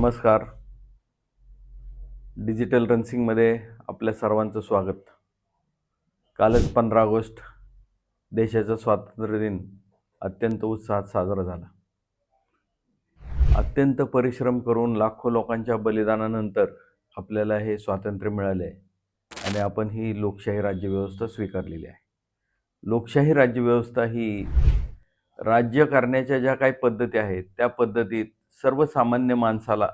नमस्कार. डिजिटल रन्सिंगमध्ये आपल्या सर्वांचं स्वागत. कालच पंधरा ऑगस्ट देशाचा स्वातंत्र्य दिन अत्यंत उत्साहात साजरा झाला. अत्यंत परिश्रम करून लाखो लोकांच्या बलिदानानंतर आपल्याला हे स्वातंत्र्य मिळाले आहे. आणि आपण ही लोकशाही राज्यव्यवस्था स्वीकारलेली आहे. लोकशाही राज्यव्यवस्था ही राज्य करण्याच्या ज्या काही पद्धती आहेत त्या पद्धतीत सर्वसामान्य माणसाला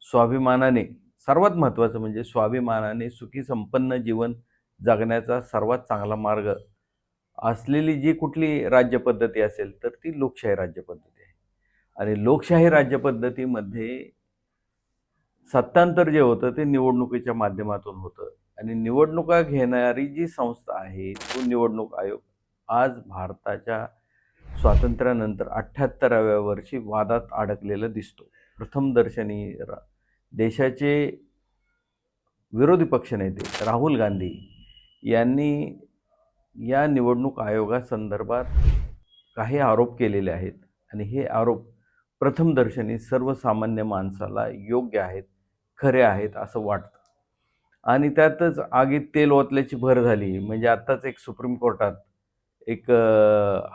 स्वाभिमानाने सर्वात महत्त्वाचं म्हणजे स्वाभिमानाने सुखी संपन्न जीवन जगण्याचा सर्वात चांगला मार्ग असलेली जी कुठली राज्यपद्धती असेल तर ती लोकशाही राज्यपद्धती आहे. आणि लोकशाही राज्यपद्धतीमध्ये सत्तांतर जे होतं ते निवडणुकीच्या माध्यमातून होतं. आणि निवडणुका घेणारी जी संस्था आहे तो निवडणूक आयोग आज भारताच्या स्वातंत्र्यानंतर अठ्ठ्याहत्तराव्या वर्षी वादात अडकलेला दिसतो. प्रथमदर्शनी रा देशाचे विरोधी पक्षनेते राहुल गांधी यांनी या निवडणूक आयोगासंदर्भात काही आरोप केलेले आहेत आणि हे आरोप प्रथमदर्शनी सर्वसामान्य माणसाला योग्य आहेत खरे आहेत असं वाटतं. आणि त्यातच आगीत तेल ओतल्याची भर झाली. म्हणजे आत्ताच एक सुप्रीम कोर्टात एक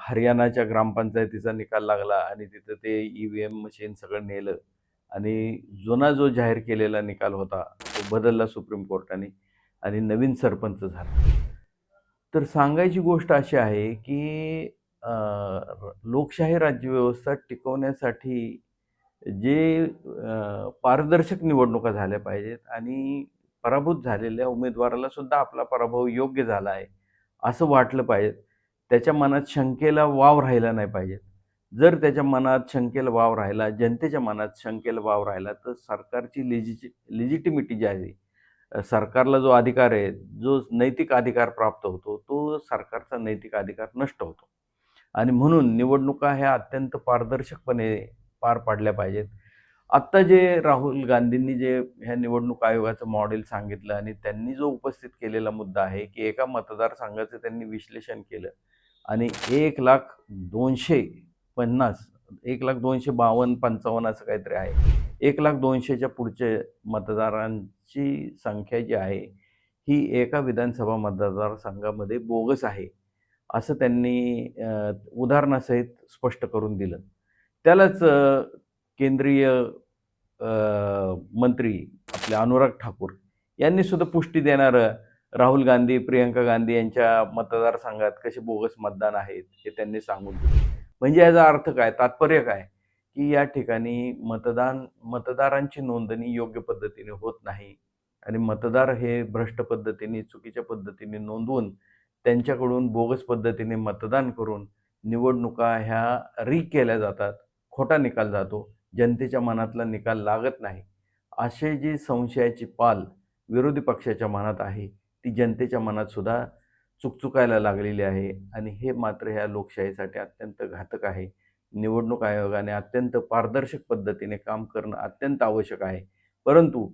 हरियाणाच्या ग्रामपंचायतीचा निकाल लागला आणि तिथं ते ई व्ही एम मशीन सगळं नेलं आणि जुना जो जाहीर केलेला निकाल होता तो बदलला सुप्रीम कोर्टाने आणि नवीन सरपंच झाला. तर सांगायची गोष्ट अशी आहे की लोकशाही राज्यव्यवस्था टिकवण्यासाठी जे पारदर्शक निवडणुका झाल्या पाहिजेत आणि पराभूत झालेल्या उमेदवाराला सुद्धा आपला पराभव योग्य झाला आहे असं वाटलं पाहिजे. त्याच्या मनात शंकेला वाव राहिला नाही पाहिजे. जर त्याच्या मनात शंकेला वाव राहिला जनतेच्या मनात शंकेला वाव राहिला तर सरकारची लिजिटि लिजिटिमिटी जी आहे सरकारला जो अधिकार आहे जो नैतिक अधिकार प्राप्त होतो तो सरकारचा नैतिक अधिकार नष्ट होतो. आणि म्हणून निवडणुका ह्या अत्यंत पारदर्शकपणे पार पाडल्या पाहिजेत. आत्ता जे राहुल गांधींनी जे ह्या निवडणूक आयोगाचं मॉडेल सांगितलं आणि त्यांनी जो उपस्थित केलेला मुद्दा आहे की एका मतदारसंघाचं त्यांनी विश्लेषण केलं आणि एक लाख दोनशे पन्नास एक लाख दोनशे बावन्न पंचावन्न असं काहीतरी आहे. एक लाख दोनशेच्या पुढचे मतदारांची संख्या जी आहे ही एका विधानसभा मतदारसंघामध्ये बोगस आहे असं त्यांनी उदाहरणासहित स्पष्ट करून दिलं. त्यालाच केंद्रीय मंत्री आपले अनुराग ठाकूर यांनी सुद्धा पुष्टी देणारं राहुल गांधी प्रियंका गांधी यांच्या मतदारसंघात कसे बोगस मतदान आहेत हे त्यांनी सांगून दिले. म्हणजे याचा अर्थ काय? तात्पर्य काय? की या ठिकाणी मतदान मतदारांची नोंदणी योग्य पद्धतीने होत नाही आणि मतदार हे भ्रष्ट पद्धतीने चुकीच्या पद्धतीने नोंदवून त्यांच्याकडून बोगस पद्धतीने मतदान करून निवडणुका ह्या री केल्या जातात खोटा निकाल जातो जनतेच्या मनातला निकाल लागत नाही. असे जी संशयाची पाल विरोधी पक्षाच्या मनात आहे ती जनतेच्या मनात सुद्धा चुकचुकायला लागलेली आहे. आणि हे मात्र ह्या लोकशाहीसाठी अत्यंत घातक आहे. निवडणूक आयोगाने अत्यंत पारदर्शक पद्धतीने काम करणं अत्यंत आवश्यक आहे. परंतु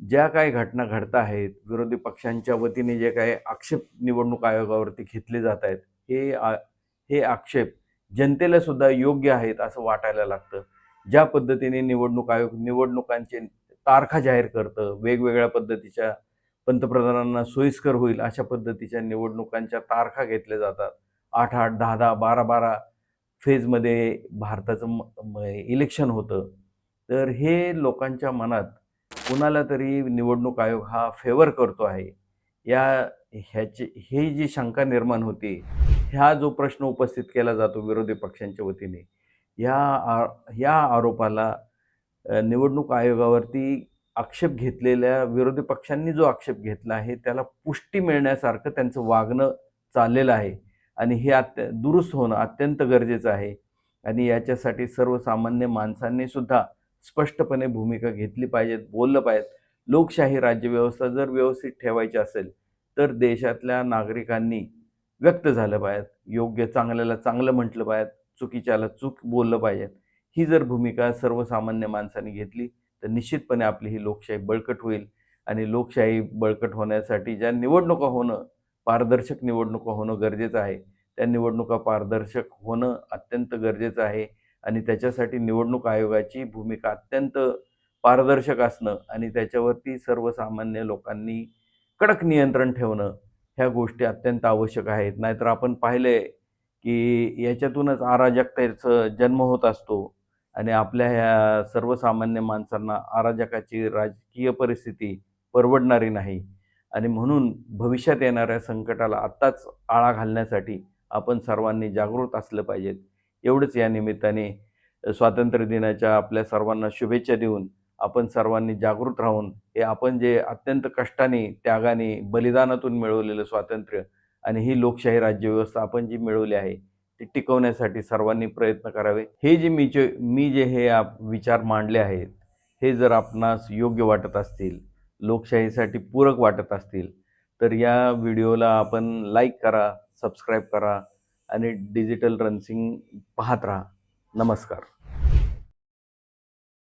ज्या काही घटना घडत आहेत विरोधी पक्षांच्या वतीने जे काही आक्षेप निवडणूक आयोगावरती घेतले जात आहेत हे आ हे आक्षेप जनतेला सुद्धा योग्य आहेत असं वाटायला लागतं. ज्या पद्धतीने निवडणूक आयोग निवडणुकांचे तारखा जाहीर करतं वेगवेगळ्या पद्धतीच्या पंतप्रधानांना सोयीस्कर होईल अशा पद्धतीच्या निवडणुकांच्या तारखा घेतल्या जातात. आठ आठ दहा दहा बारा बारा फेजमध्ये भारताचं म इलेक्शन होतं. तर हे लोकांच्या मनात कुणाला तरी निवडणूक आयोग हा फेवर करतो आहे. या ह्याची ही जी शंका निर्माण होती ह्या जो प्रश्न उपस्थित केला जातो विरोधी पक्षांच्या वतीने ह्या आ ह्या आरोपाला निवडणूक आयोगावरती आक्षेप घेतलेल्या विरोधी पक्षांनी जो आक्षेप घेतला आहे त्याला पुष्टी मिळण्यासारखं त्यांचं वागणं चाललेलं आहे. आणि हे अत्य दुरुस्त होणं अत्यंत गरजेचं आहे. आणि याच्यासाठी सर्वसामान्य माणसांनी सुद्धा स्पष्टपणे भूमिका घेतली पाहिजेत बोललं पाहिजेत. लोकशाही राज्यव्यवस्था जर व्यवस्थित ठेवायची असेल तर देशातल्या नागरिकांनी व्यक्त झालं पाहिजे योग्य चांगल्याला चांगलं म्हटलं पाहिजे चुकीच्याला चूक बोललं पाहिजेत. ही जर भूमिका सर्वसामान्य माणसांनी घेतली तर निश्चितपणे आपली ही लोकशाही बळकट होईल आणि लोकशाही बळकट होण्यासाठी ज्या निवडणुका होणं पारदर्शक निवडणुका होणं गरजेचं आहे त्या निवडणुका पारदर्शक होणं अत्यंत गरजेचं आहे आणि त्याच्यासाठी निवडणूक आयोगाची भूमिका अत्यंत पारदर्शक असणं आणि त्याच्यावरती सर्वसामान्य लोकांनी कडक नियंत्रण ठेवणं ह्या गोष्टी अत्यंत आवश्यक आहेत. नाहीतर आपण पाहिलंय की याच्यातूनच अराजकतेचा जन्म होत असतो. आणि आपल्या ह्या सर्वसामान्य माणसांना अराजकाची राजकीय परिस्थिती परवडणारी नाही. आणि म्हणून भविष्यात येणाऱ्या संकटाला आत्ताच आळा घालण्यासाठी आपण सर्वांनी जागृत असलं पाहिजेत. एवढंच या निमित्ताने स्वातंत्र्य दिनाच्या आपल्या सर्वांना शुभेच्छा देऊन आपण सर्वांनी जागृत राहून हे आपण जे अत्यंत कष्टाने त्यागाने बलिदानातून मिळवलेलं स्वातंत्र्य आणि ही लोकशाही राज्यव्यवस्था आपण जी मिळवली आहे ते टिकवण्यासाठी सर्वांनी प्रयत्न करावे. हे जे मी जे मी जे हे आप- विचार मांडले आहेत हे जर आपणास योग्य वाटत असतील लोकशाहीसाठी पूरक वाटत असतील तर या व्हिडिओला आपण लाईक करा सबस्क्राईब करा आणि डिजिटल रनसिंग पाहत राहा. नमस्कार.